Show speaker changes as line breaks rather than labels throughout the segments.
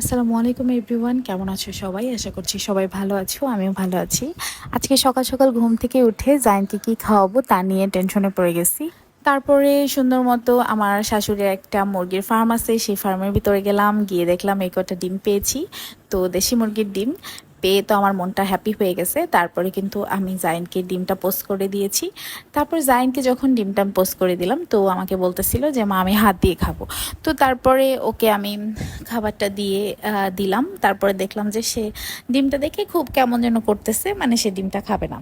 আসসালামু আলাইকুম এভরিওয়ান, কেমন আছো সবাই? আশা করছি সবাই ভালো আছো, আমিও ভালো আছি। আজকে সকাল সকাল ঘুম থেকে উঠে জায়নকে কি খাওয়াবো তা নিয়ে টেনশনে পড়ে গেছি। তারপরে সুন্দর মতো আমার শাশুড়ির একটা মুরগির ফার্ম আছে, সেই ফার্মের ভিতরে গেলাম, গিয়ে দেখলাম এই কটা ডিম পেয়েছি। তো দেশি মুরগির ডিম পেয়ে তো আমার মনটা হ্যাপি হয়ে গেছে। তারপরে কিন্তু আমি জাইনকে ডিমটা পোস্ট করে দিয়েছি। তারপর জাইনকে যখন ডিমটা পোস্ট করে দিলাম, তো আমাকে বলতেছিল যে, মা, আমি হাত দিয়ে খাব। তো তারপরে ওকে আমি খাবারটা দিয়ে দিলাম। তারপরে দেখলাম যে, সে ডিমটা দেখে খুব কেমন যেন করতেছে মানে সে ডিমটা খাবে না।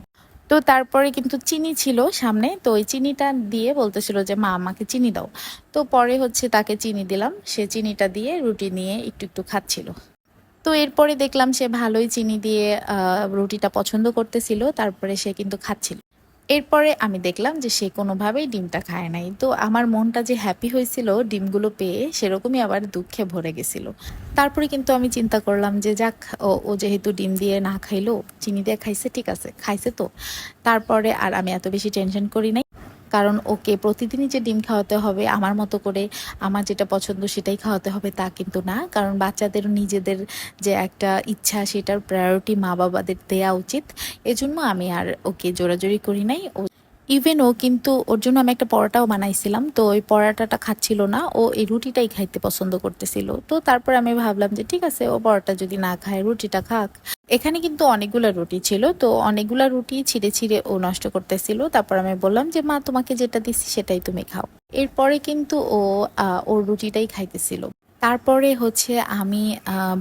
তো তারপরে কিন্তু চিনি ছিল সামনে, তো ওই চিনিটা দিয়ে বলতেছিল যে, মা, আমাকে চিনি দাও। তো পরে হচ্ছে তাকে চিনি দিলাম। সে চিনিটা দিয়ে রুটি নিয়ে একটু একটু খাচ্ছিল। তো এরপরে দেখলাম সে ভালোই চিনি দিয়ে রুটিটা পছন্দ করতেছিল, তারপরে সে কিন্তু খাচ্ছিল। এরপরে আমি দেখলাম যে সে কোনোভাবেই ডিমটা খায় নাই। তো আমার মনটা যে হ্যাপি হয়েছিল ডিমগুলো পেয়ে, সেরকমই আবার দুঃখে ভরে গেছিল। তারপরে কিন্তু আমি চিন্তা করলাম যে যাক, ও যেহেতু ডিম দিয়ে না খাইলো, চিনি দিয়ে খাইছে, ঠিক আছে, খাইছে তো। তারপরে আর আমি এত বেশি টেনশন করি নাই। কারণ ওকে প্রতিদিনই যে ডিম খাওয়াতে হবে, আমার মতো করে আমার যেটা পছন্দ সেটাই খাওয়াতে হবে তা কিন্তু না। কারণ বাচ্চাদের নিজেদের যে একটা ইচ্ছা সেটার প্রায়োরিটি মা বাবাদের দেওয়া উচিত। এজন্য আমি আর ওকে জোরাজোরি করি নাই। ও ইভেন ও কিন্তু, ওর জন্য আমি একটা পরোটাও বানাইছিলাম, তো ওই পরোটাটা খাচ্ছিল না, ও এই রুটিটাই খাইতে পছন্দ করতেছিল। তো তারপর আমি ভাবলাম যে ঠিক আছে, ও পরোটা যদি না খায়, রুটিটা খাক। এখানে কিন্তু অনেকগুলা রুটি ছিল, তো অনেকগুলো রুটি ছিঁড়ে ছিঁড়ে ও নষ্ট করতেছিল। তারপর আমি বললাম যে, মা, তোমাকে যেটা দিচ্ছি সেটাই তুমি খাও। এরপরে কিন্তু ও ওর রুটিটাই খাইতেছিল। তারপরে হচ্ছে আমি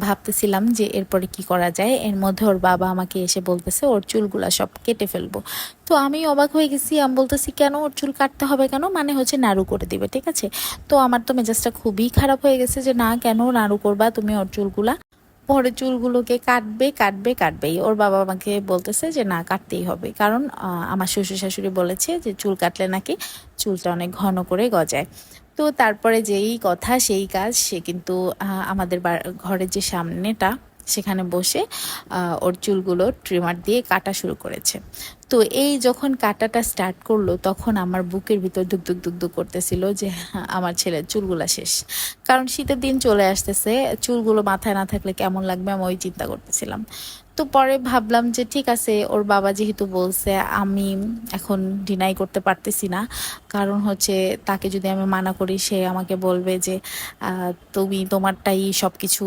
ভাবতেছিলাম যে এরপরে কি করা যায়। এর মধ্যে ওর বাবা আমাকে এসে বলতেছে, ওর চুলগুলা সব কেটে ফেলব। তো আমি অবাক হয়ে গেছি। আমি বলতেছি, কেন ওর চুল কাটতে হবে কেন? মানে হচ্ছে নাড়ু করে দিবে, ঠিক আছে? তো আমার তো মেজাজটা খুবই খারাপ হয়ে গেছে যে, না, কেন নাড়ু করবা তুমি ওর চুলগুলা? পরে চুলগুলোকে কাটবে কাটবে, কাটবেই। ওর বাবা আমাকে বলতেছে যে, না, কাটতেই হবে। কারণ আমার শ্বশুর শাশুড়ি বলেছে যে, চুল কাটলে নাকি চুলটা অনেক ঘন করে গজায়। তো তারপরে যেই কথা, সেই কাজ সে কিন্তু আমাদের ঘরের যে সামনেটা, সেখানে বসে ওর চুলগুলো ট্রিমার দিয়ে কাটা শুরু করেছে। তো এই যখন কাটাটা স্টার্ট করল, তখন আমার বুকের ভিতর দুক দুক করতেছিল যে, আমার ছেলের চুলগুলা শেষ। কারণ শীতের দিন চলে আসতেছে, চুলগুলো মাথায় না থাকলে কেমন লাগবে? আমি ওই চিন্তা করতেছিলাম। তো পরে ভাবলাম যে ঠিক আছে, ওর বাবা যেহেতু বলছে আমি এখন ডিনাই করতে পারতেছি না, কারণ হচ্ছে তাকে যদি আমি মানা করি, সে আমাকে বলবে যে তুমি তোমারটাই সব কিছু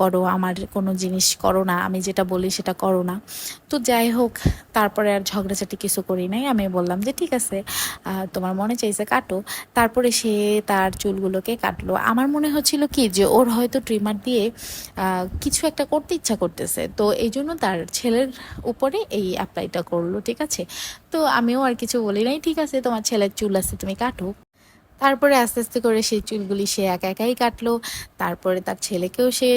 করো, আমার কোনো জিনিস করো না, আমি যেটা বলি সেটা করো না। তো যাই হোক, তারপরে আর ঝগড়াঝাটি কিছু করি নাই, আমি বললাম যে ঠিক আছে তোমার মনে চাইছে কাটো। তারপরে সে তার চুলগুলোকে কাটলো। আমার মনে হচ্ছিল কি যে, ওর হয়তো ট্রিমার দিয়ে কিছু একটা করতে ইচ্ছা করতেছে। তো এই জন্য তার ছেলের উপরে এই অ্যাপ্লাইটা করল, ঠিক আছে? তো আমিও আর কিছু বলি নাই, ঠিক আছে, তোমার ছেলের চুল আছে, তুমি কাটো। তারপরে আস্তে আস্তে করে সেই চুলগুলি সে একা একাই কাটলো। তারপরে তার ছেলেকেও সে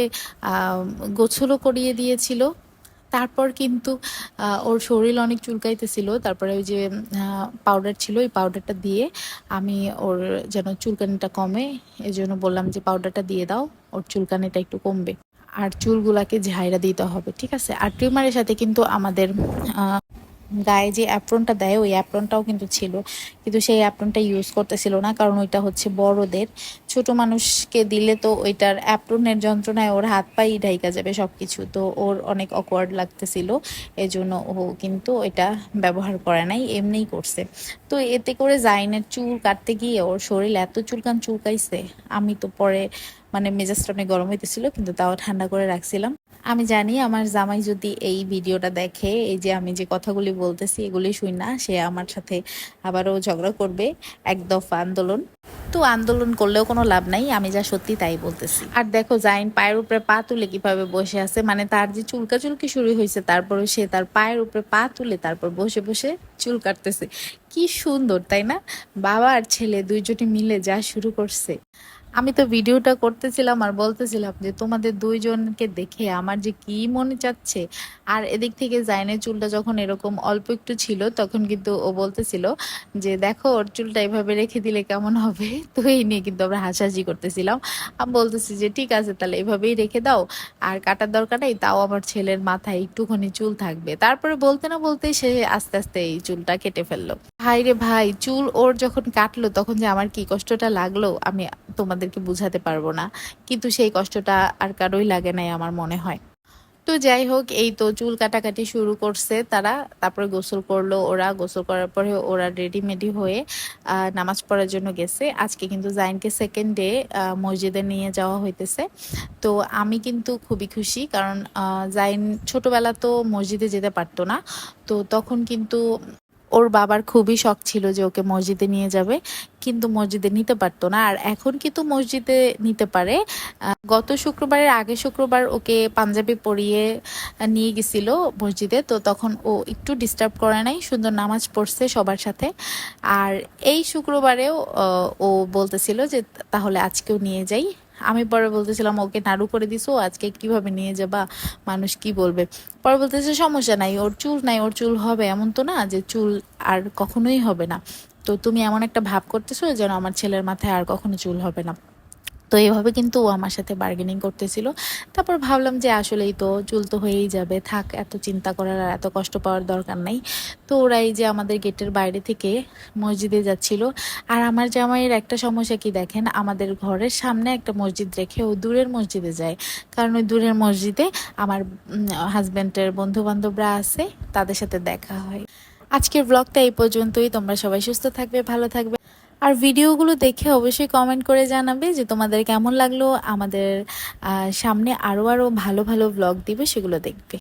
গোছলও করিয়ে দিয়েছিল। তারপর কিন্তু ওর শরীর অনেক চুলকাইতেছিল। তারপরে ওই যে পাউডার ছিল, ওই পাউডারটা দিয়ে আমি ওর যেন চুলকানিটা কমে। এই জন্য বললাম যে পাউডারটা দিয়ে দাও, ওর চুলকানিটা একটু কমবে। আর চুলগুলাকে ঝাইরা দিতে হবে ঠিক আছে? আর ট্রিমারের সাথে কিন্তু আমাদের গায়ে যে অ্যাপ্রনটা দেয়, ওই অ্যাপ্রনটাও কিন্তু ছিল। কিন্তু সেই অ্যাপ্রনটা ইউজ করতেছিল না, কারণ ওইটা হচ্ছে বড়দের। ছোট মানুষকে দিলে তো ওইটার অ্যাপ্রনের যন্ত্রণায় ওর হাত পাই ঢাইকা যাবে সব কিছু তো ওর অনেক অকওয়ার্ড লাগতেছিল জন্য ও কিন্তু ওইটা ব্যবহার করে নাই, এমনিই করছে। তো এতে করে জাইনের চুল কাটতে গিয়ে ওর শরীর এত চুলকান চুলকাইছে, আমি তো পরে মানে মেজাজটা অনেক গরম হইতেছিল, কিন্তু তাও ঠান্ডা করে রাখছিলাম। আমি জানি আমার জামাই যদি এই ভিডিওটা দেখে, এই যে আমি যে কথাগুলি বলতেছি এগুলি শুই না, সে আমার সাথে আবারও ঝগড়া করবে, এক দফা আন্দোলন। তো আন্দোলন করলেও কোনো লাভ নাই, আমি যা সত্যি তাই বলতেছি। আর দেখো, জাইন পায়ের উপরে পা তুলে কীভাবে বসে আছে মানে তার যে চুলকা চুলকি শুরু হয়েছে, তারপরে সে তার পায়ের উপরে পা তুলে তারপর বসে বসে চুল কাটতেছে। কি সুন্দর, তাই না? বাবা আর ছেলে দুইজনে মিলে যা শুরু করছে। আমি তো ভিডিওটা করতেছিলাম আর বলতেছিলাম যে তোমাদের দুইজনকে দেখে আমার যে কি মনে চাচ্ছে। আর এদিক থেকে জাইনের চুলটা যখন এরকম অল্প একটু ছিল, তখন কিন্তু ও বলতেছিল যে, দেখো, ওর চুলটা এভাবে রেখে দিলে কেমন হবে? তো এই নিয়ে কিন্তু আমরা হাসাহাসি করতেছিলাম। আমি বলতেছি যে, ঠিক আছে, তাহলে এভাবেই রেখে দাও। আর কাটার দরকার নেই, তাও আমার ছেলের মাথায় একটুখানি চুল থাকবে। তারপরে বলতে না বলতেই সে আস্তে আস্তে এই চুলটা কেটে ফেলল। ভাই রে ভাই, চুল ওর যখন কাটলো, তখন যে আমার কি কষ্টটা লাগল, আমি তোমাদের তাদেরকে বুঝাতে পারব না। কিন্তু সেই কষ্টটা আর কারোই লাগে নাই আমার মনে হয়। তো যাই হোক, এই তো চুল কাটাকাটি শুরু করছে তারা। তারপরে গোসল করল ওরা। গোসল করার পরে ওরা রেডিমেডি হয়ে নামাজ পড়ার জন্য গেছে। আজকে কিন্তু জাইনকে সেকেন্ড ডে মসজিদে নিয়ে যাওয়া হইতেছে। তো আমি কিন্তু খুবই খুশি কারণ জাইন ছোটবেলা তো মসজিদে যেতে পারতো না। তো তখন কিন্তু ওর বাবার খুবই শখ ছিল যে ওকে মসজিদে নিয়ে যাবে, কিন্তু মসজিদে নিতে পারতো না। আর এখন কিন্তু মসজিদে নিতে পারে। গত শুক্রবারের আগে শুক্রবার ওকে পাঞ্জাবি পরিয়ে নিয়ে গেছিল মসজিদে। তো তখন ও একটু ডিস্টার্ব করে নাই, সুন্দর নামাজ পড়ছে সবার সাথে। আর এই শুক্রবারেও ও বলতেছিল যে তাহলে আজকেও নিয়ে যাই। আমি পরে বলতেছিলাম, ওকে নাড়ু করে দিছো, আজকে কীভাবে নিয়ে যাবা? মানুষ কি বলবে? পরে বলতেছে, সমস্যা নাই, ওর চুল নাই, ওর চুল হবে এমন তো না যে চুল আর কখনোই হবে না। তো তুমি এমন একটা ভাব করতেছো যেন আমার ছেলের মাথায় আর কখনো চুল হবে না। তো এইভাবে কিন্তু ও আমার সাথে বার্গেনিং করতেছিল। তারপর ভাবলাম যে আসলেই তো চুল তো হয়েই যাবে, থাক, এত চিন্তা করার আর এত কষ্ট পাওয়ার দরকার নেই। তো ওরা এই যে আমাদের গেটের বাইরে থেকে মসজিদে যাচ্ছিল। আর আমার জামাইয়ের একটা সমস্যা কি দেখেন, আমাদের ঘরের সামনে একটা মসজিদ রেখে ও দূরের মসজিদে যায়। কারণ ওই দূরের মসজিদে আমার হাজব্যান্ডের বন্ধু বান্ধবরা আছে, তাদের সাথে দেখা হয়। আজকের ব্লগটা এই পর্যন্তই, তোমরা সবাই সুস্থ থাকবে, ভালো থাকবে। আর ভিডিওগুলো দেখে অবশ্যই কমেন্ট করে জানাবে যে তোমাদের কেমন লাগল। আমাদের সামনে আরও আরও ভালো ভালো ব্লগ দিবে, সেগুলো দেখবে।